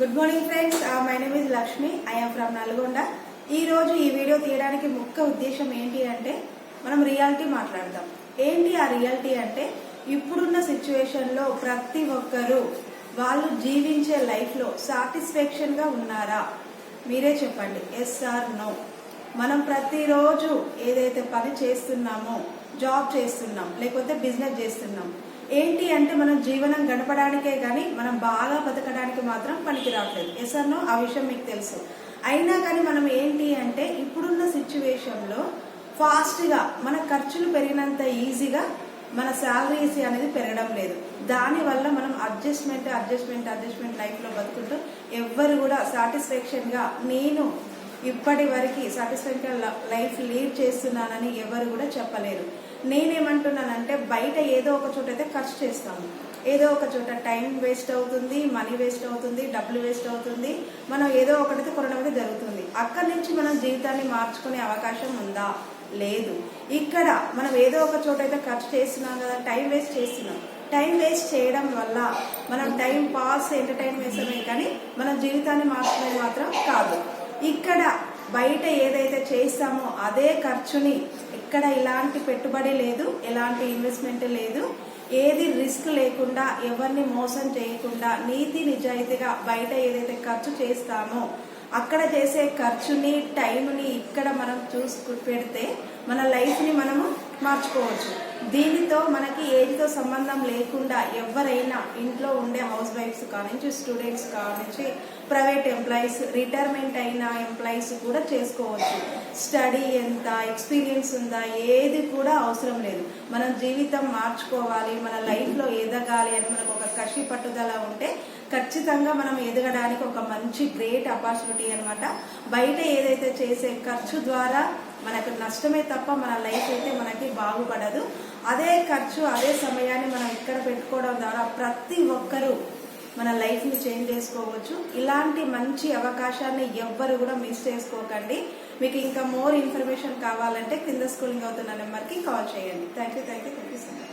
Good morning friends my name is Lakshmi I'm from Nalgonda ఈ రోజు ఈ video తీయడానికి ముఖ్య ఉద్దేశం ఏంటి అంటే మనం రియాలిటీ మాట్లాడదాం. ఏంటి ఆ రియాలిటీ అంటే ఇప్పుడున్న సిచ్యువేషన్లో ప్రతి ఒక్కరూ వాళ్ళు జీవించే లైఫ్లో సాటిస్ఫాక్షన్గా ఉన్నారా? మీరే చెప్పండి. ఎస్ ఆర్ నో మనం ప్రతిరోజు ఏదైతే పని చేస్తున్నామో జాబ్ చేస్తున్నాం లేకపోతే బిజినెస్ చేస్తున్నాం ఏంటి అంటే మనం జీవనం గడపడానికే కానీ మనం బాగా బతకడానికి మాత్రం పనికి రావట్లేదు ఎస్ అన్నో ఆ విషయం మీకు తెలుసు. అయినా కానీ మనం ఏంటి అంటే ఇప్పుడున్న సిచ్యువేషన్లో ఫాస్ట్గా మన ఖర్చులు పెరిగినంత ఈజీగా మన శాలరీస్ అనేది పెరగడం లేదు. దానివల్ల మనం అడ్జస్ట్మెంట్ అడ్జస్ట్మెంట్ అడ్జస్ట్మెంట్ లైఫ్లో బతుకుంటూ ఎవ్వరు కూడా సాటిస్ఫాక్షన్గా నేను ఇప్పటి వరకు సాటిస్ఫాక్షన్ లైఫ్ లీడ్ చేస్తున్నానని ఎవరు కూడా చెప్పలేరు. నేనేమంటున్నానంటే బయట ఏదో ఒక చోట అయితే ఖర్చు చేస్తాము. ఏదో ఒక చోట టైం వేస్ట్ అవుతుంది మనీ వేస్ట్ అవుతుంది డబ్బులు వేస్ట్ అవుతుంది. మనం ఏదో ఒకటైతే కొనడం జరుగుతుంది. అక్కడి నుంచి మనం జీవితాన్ని మార్చుకునే అవకాశం ఉందా? లేదు. ఇక్కడ మనం ఏదో ఒక చోట అయితే ఖర్చు చేస్తున్నాం కదా టైం వేస్ట్ చేస్తున్నాం. టైం వేస్ట్ చేయడం వల్ల మనం టైం పాస్ ఎంటర్టైన్ కానీ మన జీవితాన్ని మార్చుకునేది మాత్రం కాదు. ఇక్కడ బయట ఏదైతే చేస్తామో అదే ఖర్చుని ఇక్కడ ఇలాంటి పెట్టుబడి లేదు ఎలాంటి ఇన్వెస్ట్మెంట్ లేదు. ఏది రిస్క్ లేకుండా ఎవరిని మోసం చేయకుండా నీతి నిజాయితీగా బయట ఏదైతే ఖర్చు చేస్తామో అక్కడ చేసే ఖర్చుని టైంని ఇక్కడ మనం చూసుకు పెడితే మన లైఫ్ని మనము మార్చుకోవచ్చు. దీనితో మనకి ఏజ్తో సంబంధం లేకుండా ఎవరైనా ఇంట్లో ఉండే హౌస్ వైఫ్స్ కానించి స్టూడెంట్స్ కానించి ప్రైవేట్ ఎంప్లాయీస్ రిటైర్మెంట్ అయిన ఎంప్లాయీస్ కూడా చేసుకోవచ్చు. స్టడీ ఎంత ఎక్స్పీరియన్స్ ఉందా ఏది కూడా అవసరం లేదు. మనం జీవితం మార్చుకోవాలి మన లైఫ్లో ఎదగాలి అని మనకు ఒక కషి పట్టుదల ఉంటే ఖచ్చితంగా మనం ఎదగడానికి ఒక మంచి గ్రేట్ ఆపర్చునిటీ అనమాట బయట ఏదైతే చేసే ఖర్చు ద్వారా మనకు నష్టమే తప్ప మన లైఫ్ అయితే మనకి బాగుపడదు. అదే ఖర్చు అదే సమయాన్ని మనం ఇక్కడ పెట్టుకోవడం ద్వారా ప్రతి ఒక్కరూ మన లైఫ్ని చేంజ్ చేసుకోవచ్చు. ఇలాంటి మంచి అవకాశాన్ని ఎవ్వరు కూడా మిస్ చేసుకోకండి. మీకు ఇంకా మోర్ ఇన్ఫర్మేషన్ కావాలంటే కింద స్కూలింగ్ అవుతున్న నెంబర్కి కాల్ చేయండి. Thank you thank you thank you so much